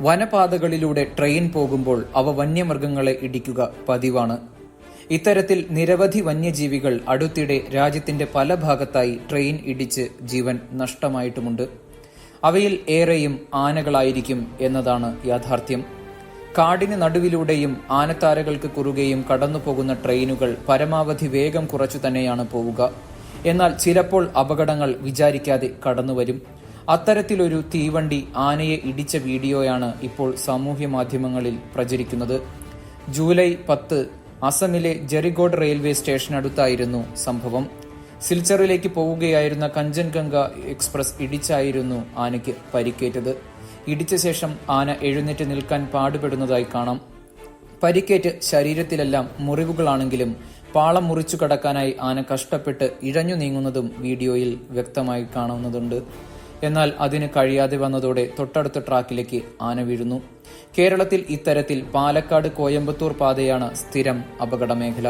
വനപാതകളിലൂടെ train പോകുമ്പോൾ അവ വന്യമൃഗങ്ങളെ ഇടിക്കുക പതിവാണ്. ഇത്തരത്തിൽ നിരവധി വന്യജീവികൾ അടുത്തിടെ രാജ്യത്തിന്റെ പല ഭാഗത്തായി ട്രെയിൻ ഇടിച്ച് ജീവൻ നഷ്ടമായിട്ടുമുണ്ട്. അവയിൽ ഏറെയും ആനകളായിരിക്കും എന്നതാണ് യാഥാർത്ഥ്യം. കാടിന് നടുവിലൂടെയും ആനത്താരകൾക്ക് കുറുകെയും കടന്നുപോകുന്ന ട്രെയിനുകൾ പരമാവധി വേഗം കുറച്ചു തന്നെയാണ് പോവുക. എന്നാൽ ചിലപ്പോൾ അപകടങ്ങൾ വിചാരിക്കാതെ കടന്നുവരും. അത്തരത്തിലൊരു തീവണ്ടി ആനയെ ഇടിച്ച വീഡിയോയാണ് ഇപ്പോൾ സാമൂഹ്യ മാധ്യമങ്ങളിൽ പ്രചരിക്കുന്നത്. ജൂലൈ പത്ത് അസമിലെ ജെറിഗോഡ് റെയിൽവേ സ്റ്റേഷനടുത്തായിരുന്നു സംഭവം. സിൽച്ചറിലേക്ക് പോവുകയായിരുന്ന കഞ്ചൻഗംഗ എക്സ്പ്രസ് ഇടിച്ചായിരുന്നു ആനയ്ക്ക് പരിക്കേറ്റത്. ഇടിച്ച ശേഷം ആന എഴുന്നേറ്റ് നിൽക്കാൻ പാടുപെടുന്നതായി കാണാം. പരിക്കേറ്റ് ശരീരത്തിലെല്ലാം മുറിവുകളാണെങ്കിലും പാളം മുറിച്ചു കടക്കാനായി ആന കഷ്ടപ്പെട്ട് ഇഴഞ്ഞു നീങ്ങുന്നതും വീഡിയോയിൽ വ്യക്തമായി കാണുന്നതുണ്ട് എന്നാൽ അതിന് കഴിയാതെ വന്നതോടെ തൊട്ടടുത്ത ട്രാക്കിലേക്ക് ആന വീഴുന്നു. കേരളത്തിൽ ഇത്തരത്തിൽ പാലക്കാട് കോയമ്പത്തൂർ പാതയാണ് സ്ഥിരം അപകട മേഖല